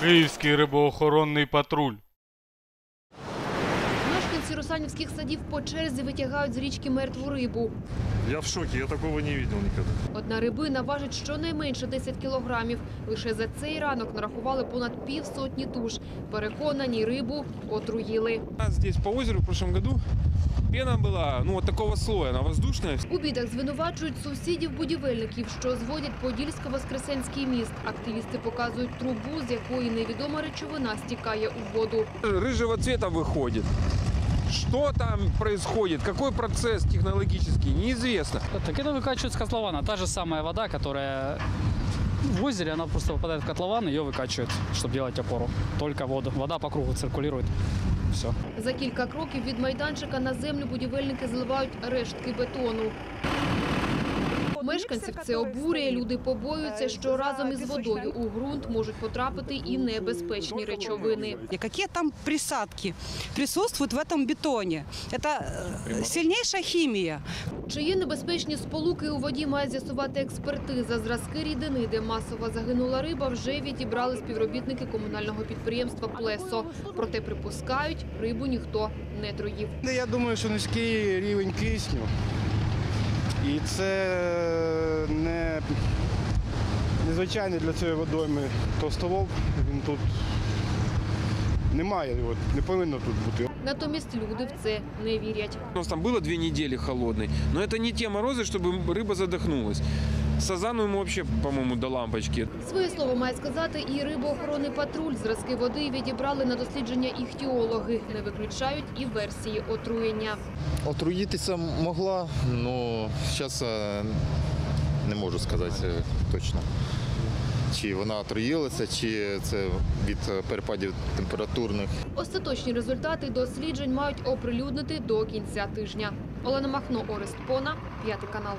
Київський рибоохоронний патруль. Мешканці русанівських садів по черзі витягають з річки мертву рибу. Я в шоке, я такого не видел никогда. Одна рибина важить щонайменше 10 кілограмів. Лише за цей ранок нарахували понад півсотні туш. Переконані, рибу отруїли. У нас здесь по озеру в прошлом году пена была, ну, вот такого слоя, она воздушная. У бідах звинувачують сусідів-будівельників, що зводять Подільсько-Воскресенський міст. Активісти показують трубу, з якої невідома речовина стікає у воду. Рыжего цвета выходит. Что там происходит, какой процесс технологический, неизвестно. Так это выкачивают с котлована. Та же самая вода, которая в озере, она просто попадает в котлован, ее выкачивают, чтобы делать опору. Только воду. Вода по кругу циркулирует. Все. За кілька кроків від майданчика на землю будівельники зливають рештки бетону. Мешканців це обурює. Люди побоюються, що разом із водою у ґрунт можуть потрапити і небезпечні речовини. И какие там присадки присутствуют в этом бетоне. Это э, сильнейшая химия. Чи є небезпечні сполуки у воді, має з'ясувати експертиза. Зразки рідини, де масово загинула риба, вже відібрали співробітники комунального підприємства Плесо. Проте припускають, рибу ніхто не труїв. Ну, Я думаю, що низький рівень кисню. І це не незвичайний для цієї водойми товстолоб. Він тут немає, от, не повинно тут бути. Натомість люди в це не вірять. У нас там было две недели холодной, но это не те морозы, чтобы рыба задохнулась. Сазану ему вообще, по-моему, до лампочки. Своє слово має сказати і рибоохоронний патруль. Зразки води відібрали на дослідження іхтіологи. Не виключають і версії отруєння. Отруїтися могла, але зараз не можу сказати е, точно. Чи вона отруїлася, чи це від е, перепадів температурних. Остаточні результати досліджень мають оприлюднити до кінця тижня. Олена Махно, Орест Пона, п'ятий канал.